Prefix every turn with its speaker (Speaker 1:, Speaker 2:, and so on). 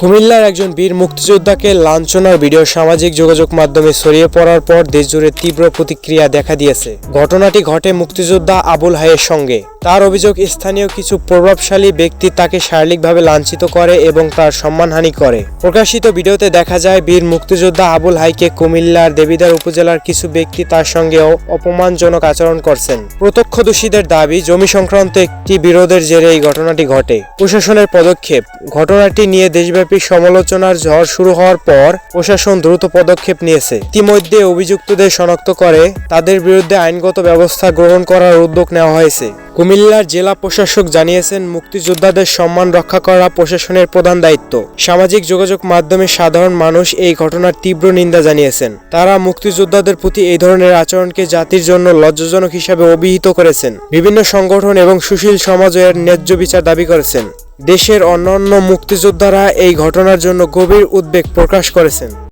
Speaker 1: কুমিল্লার একজন বীর মুক্তিযোদ্ধাকে লাঞ্ছনার ভিডিও সামাজিক যোগাযোগ মাধ্যমে ছড়িয়ে পড়ার পর দেশজুড়ে তীব্র প্রতিক্রিয়া দেখা দিয়েছে। ঘটনাটি ঘটে মুক্তিযোদ্ধা আবুল হায়ের সঙ্গে। তার অভিযোগ, স্থানীয় কিছু প্রভাবশালী ব্যক্তি তাকে শারীরিকভাবে লাঞ্ছিত করে এবং তার সম্মানহানি করে। প্রকাশিত ভিডিওতে দেখা যায়, বীর মুক্তিযোদ্ধা আবুল হাইকে কুমিল্লার দেবিদার উপজেলার কিছু ব্যক্তি তার সঙ্গে অপমানজনক আচরণ করছেন। প্রত্যক্ষদর্শীদের দাবি, জমি সংক্রান্ত একটি বিরোধের জেরে এই ঘটনাটি ঘটে। প্রশাসনের পদক্ষেপ, ঘটনাটি নিয়ে দেশব্যাপী সমালোচনার ঝড় শুরু হওয়ার পর প্রশাসন দ্রুত পদক্ষেপ নিয়েছে। ইতিমধ্যে অভিযুক্তদের শনাক্ত করে, তাদের বিরুদ্ধে আইনগত ব্যবস্থা গ্রহণ করার উদ্যোগ নেওয়া হয়েছে। কুমিল্লার জেলা প্রশাসক জানিয়েছেন, মুক্তিযোদ্ধাদের সম্মান রক্ষা করা প্রশাসনের প্রধান দায়িত্ব। সামাজিক যোগাযোগ মাধ্যমে সাধারণ মানুষ এই ঘটনার তীব্র নিন্দা জানিয়েছেন। তারা মুক্তিযোদ্ধাদের প্রতি এই ধরনের আচরণকে জাতির জন্য লজ্জাজনক হিসাবে অভিহিত করেছেন। বিভিন্ন সংগঠন এবং সুশীল সমাজ এর ন্যায্য বিচার দাবি করেছেন। দেশের অন্যান্য মুক্তিযোদ্ধারা এই ঘটনার জন্য গভীর উদ্বেগ প্রকাশ করেছেন।